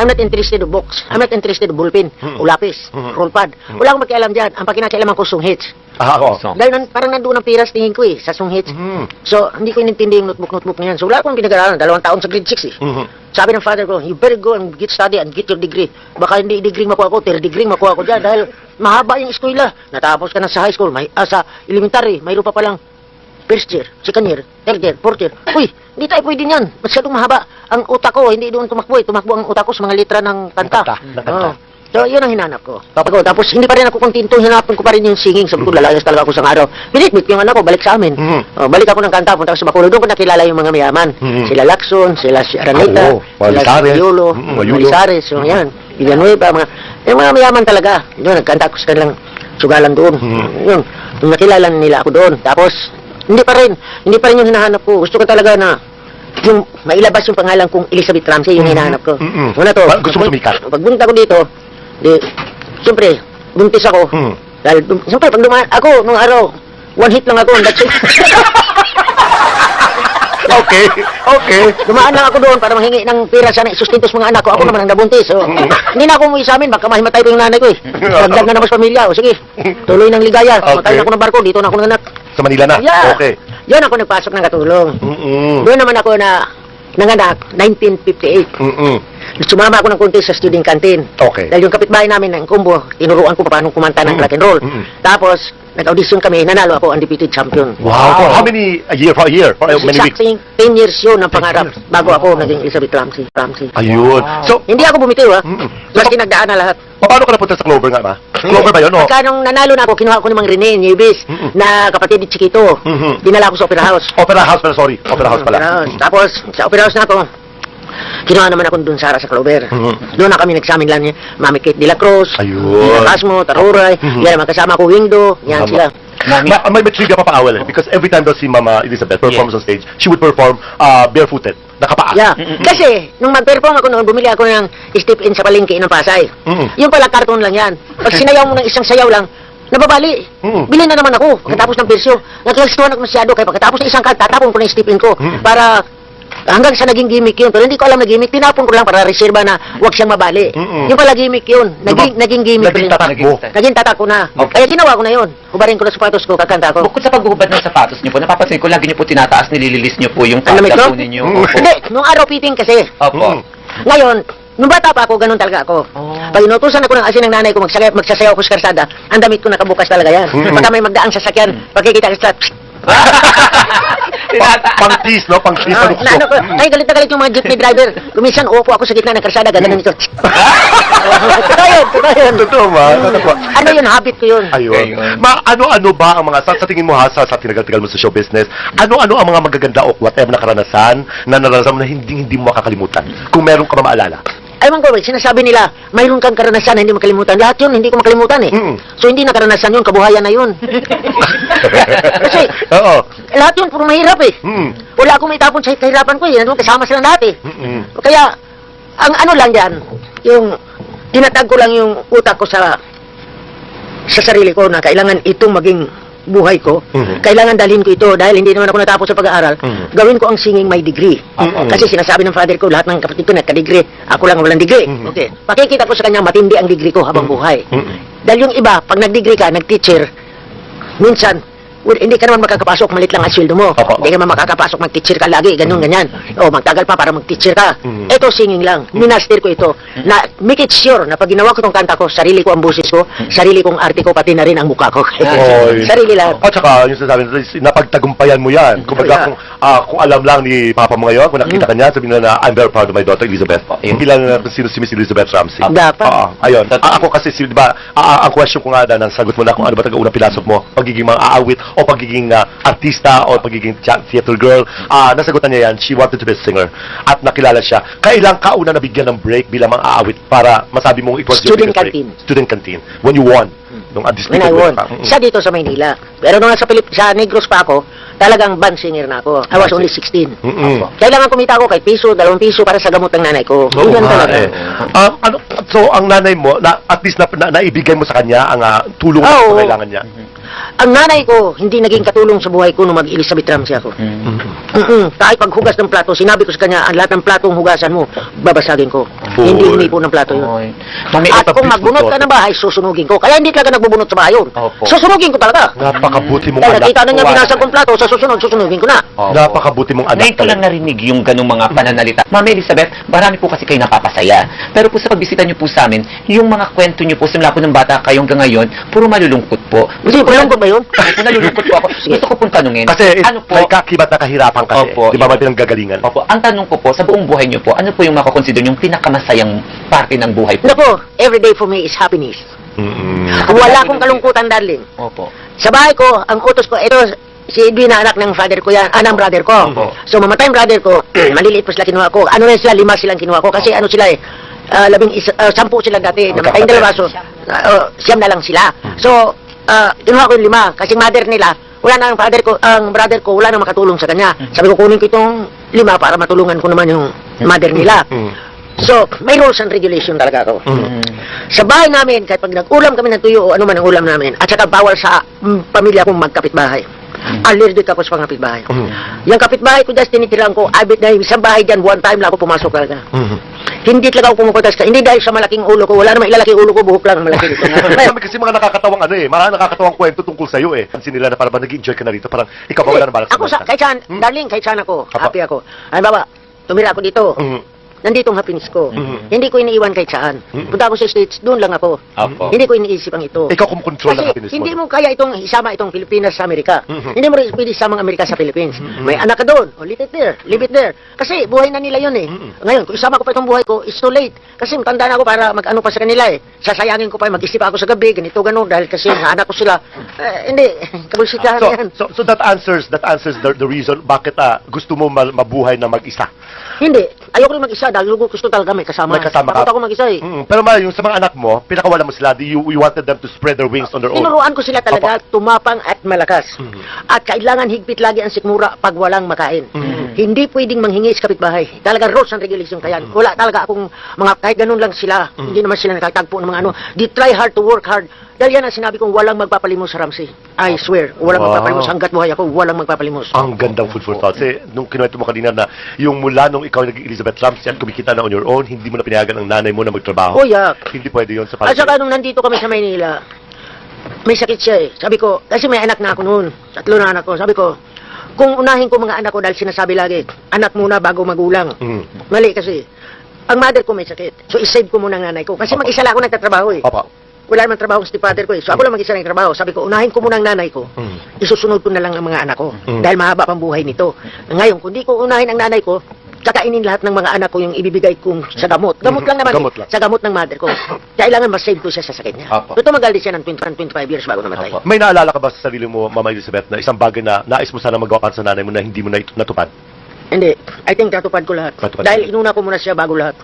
I'm not interested in books. I'm not interested in ballpen, Mm. o lapis, Mm. roll pad. Wala akong makialam dyan. Ang pakinakailaman ko, sung hits. Ah, ako. So, Dahil nan, parang nandoon ang piras tingin ko eh, sa sung hits. So, hindi ko inintindi yung notebook-notebook na yan. So, wala akong pinag-aralan. Dalawang taon sa grade 6 eh. Sabi ng father ko, you better go and get study and get your degree. Baka hindi degree makuha ko, third degree makuha ko dyan dahil mahaba yung eskwela. Natapos ka na sa high school, may, ah, sa elementary, mayroon pa palang first year, second year, third year, fourth year. Uy, hindi tayo pwede niyan. Masyadong mahaba. Ang utak ko, hindi doon tumakbo eh. Tumakbo ang utak ko sa mga litra ng kanta. kanta, ng kanta. Oo. So, yun ang hinanap ko. Tapos, tapos hindi pa rin ako kontento, hinapin ko pa rin yung singing. Sabi ko, lalayas talaga ako sa araw. Binitbit ko yung anak ko, balik sa amin. Mhm. Oh, balik ako ng kanta, punta ako sa Bacolod. Doon ko nakilala yung mga mayaman. Mhm. Sila Lacson, sila si Araneta, Oo, sila Lizares. si Yolo, Mhm, mga mga Yulo. Lizares, so yan. Villanueva, mga, yung mga mayaman talaga. Doon, nagkanta ko sa kanilang sugalan doon. Mhm. Yun, yung nakilala nila ako doon. Tapos, hindi pa rin, hindi pa rin yung hinahanap ko. Gusto ko talaga na yung mailabas yung pangalan kong Elizabeth Ramsey, yung Mhm. hinahanap ko. Mhm. Una to, Ba- gusto mo sumikat? Pagbunta ko dito, di, siyempre, buntis ako. Mhm. Dahil, dum- siyempre, pag dumaan, ako, nung araw, one hit lang ako, and that's it. Okay, okay. Dumaan lang ako doon para mahingi ng pira sana isustintos mga anak ko. Ako naman ang nabuntis. So, hindi na ako umuwi sa amin. Baka mahimatay pa yung nanay ko eh. Dagdag na naman sa pamilya. O sige, tuloy ng ligaya. Okay. Matay na ako ng barko. Dito na ako nanganak. Sa Manila na? Yeah. Okay. Yan ako nagpasok ng katulong. Mm-mm. Doon naman ako na nanganak, 1958. Mm-mm. Sumama ako ng konti sa student canteen. Okay. Dahil yung kapitbahay namin ng Kumbo, tinuruan ko paano kumanta ng Mm. rock and roll. Mm. Tapos, nag-audition kami, nanalo ako, undefeated champion. Wow. For how many, a year, for a year, for many weeks? Exacting 10 years yun ang pangarap years. bago ako naging Elizabeth Ramsey. Ramsey. Ayun. So, Hindi ako bumitiw ha. Mm-mm. Maski nagdaan na lahat. paano ka napunta sa Clover nga ba? Clover ba yun? O? Pagka nung nanalo na ako, kinuha ko ni Mang Rene Nieves Mm-mm. na kapatid ni Chiquito. Mhm. Dinala ko sa Opera House. Opera House pala, sorry. Opera House pala. Opera House. Tapos, sa Opera House na ako, kinuha naman ako dun Sara sa Clover. Mhm. Doon na kami nagsamin lang niya. Mami Kate de la Cruz, Ayun. Nina Casmo, Taruray, Mhm. yan naman kasama ko, Wingdo, yan Tama. sila. Ma may may trivia pa pa awal eh. Because every time daw si Mama Elizabeth performs on stage, she would perform uh, barefooted, nakapaa. Yeah. Kasi, nung mag-perform ako noon, bumili ako ng step in sa palengke ng Pasay. Mm. Yung pala, cartoon lang yan. Pag sinayaw mo ng isang sayaw lang, nababali. Mm. Bili na naman ako pagkatapos ng persyo. Nagkalastuhan ako masyado kaya pagkatapos ng isang kanta, tapon ko na yung step in ko Mm. para hanggang sa naging gimmick yun. Pero hindi ko alam na gimmick, tinapon ko lang para reserva na huwag siyang mabali. Mm-mm. Yung pala gimmick yun. Naging, Diba? naging gimmick Naging rin. tatakbo. Naging tatak ko na. Okay. Kaya ginawa ko na yun. Hubarin ko na sapatos ko, kakanta ko. Bukod sa paghuhubad ng sapatos niyo po, napapansin ko lagi niyo po tinataas, nilililis niyo po yung po ninyo. Mm. Opo. Hindi, nung araw piting kasi. Opo. Mm. Ngayon, nung bata pa ako, ganun talaga ako. Oh. Pag inutusan ako ng asin ng nanay ko, magsasayaw, magsasayaw ako sa karsada, ang damit ko nakabukas talaga yan. Mm. Pagka may magdaang sasakyan, pagkikita ka sa... Tinata- Pang tease, no? Pang tease, Ah, panukso. na, ano ko, ay galit na galit yung mga jeepney driver. Kuminsan, upo ako sa gitna ng karsada, gaganon ito. Totoo yun, totoo yun. Totoo ba? Totoo. Ano yun, habit ko yun. Ayun. Ayun. Ma, ano-ano ba ang mga, sa, sa tingin mo ha, sa, sa tinagal-tagal mo sa show business, ano-ano ang mga magaganda o whatever na karanasan na naranasan mo na hindi hindi mo makakalimutan? Kung meron ka ba maalala? Ay, man ko, sinasabi nila, mayroon kang karanasan na hindi makalimutan. Lahat yun, hindi ko makalimutan eh. Mm. So, hindi na karanasan yun, kabuhayan na yun. Kasi, Oo. lahat yun, puro mahirap eh. Mm. Wala akong maitapon sa kahirapan ko eh. Nandun, kasama sila lahat eh. Mm-mm. Kaya, ang ano lang yan, yung tinatag ko lang yung utak ko sa sa sarili ko na kailangan itong maging buhay ko. Mhm. Kailangan dalhin ko ito dahil hindi naman ako natapos sa pag-aaral. Mhm. Gawin ko ang singing may degree. Mhm. Kasi sinasabi ng father ko, lahat ng kapatid ko nagka-degree. Ako lang walang degree. Mhm. Okay. Pakikita ko sa kanya matindi ang degree ko habang Mhm. buhay. Mhm. Dahil yung iba, pag nag-degree ka, nag-teacher, minsan, well, hindi ka naman makakapasok, malit lang ang sweldo mo. Opo. Hindi ka naman makakapasok, mag-teacher ka lagi, ganun, ganyan. O, magtagal pa para mag-teacher ka. Mhm. Ito, singing lang. Minaster ko ito. Na, make it sure na pag ginawa ko itong kanta ko, sarili ko ang busis ko, sarili kong arte ko, pati na rin ang mukha ko. Oy. sarili lang. At saka, yung sasabi nila, napagtagumpayan mo yan. Kung, yeah. kung, ah, kung alam lang ni Papa mo ngayon, kung nakita ka niya, sabihin nila na, I'm very proud of my daughter, Elizabeth. Ayun. Hindi lang na kung sino si Miss Elizabeth Ramsey. Dapat. Oo, ayun. Ah, ako kasi, si, di ba, ah, ah, ang question ko nga na, nang sagot mo na kung ano ba taga unang pinasok mo, pagiging mga aawit o pagiging ah, artista o pagiging theater girl, ah, nasagutan niya yan, she wanted to be a singer. At nakilala siya. Kailang ka una nabigyan ng break bilang mga aawit para masabi mong it was your Student break? canteen. Student canteen. When you won. Nung When I won. ka. Mm-mm. Siya dito sa Maynila. Pero nung nasa, Pilip, sa Negros pa ako, talagang band singer na ako. I was only 16. Mm-mm. Kailangan kumita ako kahit piso, dalawang piso para sa gamot ng nanay ko. Yun nga talaga. eh. Ah, ano, so, ang nanay mo, na, at least na, na, naibigay mo sa kanya ang ah, tulong Oo. na kailangan niya. Ang nanay ko, hindi naging katulong sa buhay ko nung mag-Elizabeth Ramsey ako. Mm. Mm-mm. Kahit paghugas ng plato, sinabi ko sa kanya, ang lahat ng platong hugasan mo, babasagin ko. Fool. Hindi humipo ng plato yun. Oy. Mami, At kung magbunot ka ng bahay, susunugin ko. Kaya hindi talaga nagbubunot sa bahay yun. Opo. Susunugin ko talaga. Napakabuti mong Dahil anak. nakita na niya binasag kong plato, sa susunod, susunugin ko na. Opo. Napakabuti mong anak. Ngayon ko lang narinig yung ganung mga pananalita. Ma'am Elizabeth, marami po kasi kayo napapasaya. Pero po sa pagbisita niyo po sa amin, yung mga kwento niyo po simula po ng bata kayo hanggang ngayon, puro malulungkot po. Hindi, malungkot ba yun? Opo, nalulungkot po ako. Gusto ko pong tanungin. Kasi ano po? may kakibat na kahirapan kasi. Opo, Di ba may pinanggagalingan? Opo, ang tanong ko po, sa buong buhay niyo po, ano po yung makakonsider yung pinakamasayang parte ng buhay po? Naku, every day for me is happiness. Mm-mm. Wala akong kalungkutan, darling. Opo. Sa bahay ko, ang utos ko, ito, si Edwin na anak ng father ko yan, ah, ng brother ko. Opo. So, mamatay ang brother ko, maliliit pa sila kinuha ko. Ano na sila, lima silang kinuha ko. Kasi ano sila eh, ah, labing isa, ah, sampu sila dati. Namatay yung dalawa, so, ah, oh, siyam na lang sila. So, ah, kinuha ko yung lima. Kasi mother nila, wala na ang father ko, ang brother ko, wala na makatulong sa kanya. Sabi ko, kunin ko itong lima para matulungan ko naman yung mother nila. Mm. So, may rules and regulation talaga ako. Mm. Sa bahay namin, kahit pag nag-ulam kami ng tuyo o ano man ang ulam namin, at saka bawal sa mm, pamilya kong magkapitbahay. Allergic ako sa mga kapitbahay. Mm. Yung kapitbahay ko, just tinitilang ko, abit na isang bahay dyan, one time lang ako pumasok talaga. Mm. Hindi talaga ako pumupunta sa hindi dahil sa malaking ulo ko, wala naman ilalaki ulo ko, buhok lang ang malaki dito. Marami kasi mga nakakatawang ano eh, mga nakakatawang kwento tungkol sa iyo eh. Pansin nila na parang ba nag-enjoy ka na rito, parang ikaw ba wala na balak ako sa, kahit saan, Hmm? darling, kahit saan ako, happy ako. Ay, baba, tumira ako dito. Mm. Nandito ang happiness ko. Mhm. Hindi ko iniiwan kahit saan. Mhm. Punta ako sa States, doon lang ako. Opo. Hindi ko iniisip ang ito. Ikaw kumukontrol ng Kasi happiness hindi mo. mo kaya itong isama itong Pilipinas sa Amerika. Mhm. Hindi mo rin pwede isama ang Amerika sa Philippines. May anak ka doon. O, leave it there. Leave it there. Kasi buhay na nila yun eh. Mhm. Ngayon, kung isama ko pa itong buhay ko, it's too late. Kasi tanda na ako para mag-ano pa sa kanila eh. Sasayangin ko pa, mag-isip ako sa gabi, ganito, gano'n, dahil kasi anak ko sila. Eh, hindi, kabulsitahan So, yan. so, so that answers that answers the, the reason bakit ah, gusto mo ma- mabuhay na mag-isa. Hindi, ayoko rin mag-isa dahil gusto talaga may kasama. May kasama Takot ka. ako mag-isa eh. Mm, pero ma, yung sa mga anak mo, pinakawala mo sila, you, you wanted them to spread their wings on their own. Tinuruan ko sila talaga tumapang at malakas. Mhm. At kailangan higpit lagi ang sikmura pag walang makain. Mhm. Hindi pwedeng manghingi sa kapitbahay. Talaga rules and regulation kaya. Wala talaga akong mga kahit ganun lang sila. Hindi naman sila nakatagpo ng mga ano. They try hard to work hard. Dahil yan ang sinabi kong walang magpapalimos sa Ramsey. I swear, walang Wow. magpapalimos. Hanggat buhay ako, walang magpapalimos. Ang gandang food for thought. Kasi nung kinuwento mo kanina na yung mula nung ikaw naging Elizabeth Ramsey at kumikita na on your own, hindi mo na pinayagan ang nanay mo na magtrabaho. Oh, yeah. Hindi pwede yun sa At saka nung nandito kami sa Maynila, may sakit siya eh. Sabi ko, kasi may anak na ako noon. Tatlo na anak ko. Sabi ko, kung unahin ko mga anak ko dahil sinasabi lagi, anak muna bago magulang. Mm. Mali kasi. Ang mother ko may sakit. So, isave ko muna ang nanay ko. Kasi Opo. mag-isa lang ako nagtatrabaho eh. Papa. Wala naman trabaho sa father ko eh. So, ako lang mag-isa lang trabaho. Sabi ko, unahin ko muna ang nanay ko. Mm. Isusunod ko na lang ang mga anak ko. Mm. Dahil mahaba pang buhay nito. Ngayon, kung di ko unahin ang nanay ko, kakainin lahat ng mga anak ko yung ibibigay kong sa gamot. Gamot lang naman. Gamot eh. lang. Sa gamot ng mother ko. Kailangan mas-save ko siya sa sakit niya. Opo. So, tumagal din siya ng 20, 25 years bago namatay. Opo. May naalala ka ba sa sarili mo, Mama Elizabeth, na isang bagay na nais mo sana magawa para sa nanay mo na hindi mo na natupad? Hindi. I think natupad ko lahat. Natupad Dahil inuna ko muna siya bago lahat.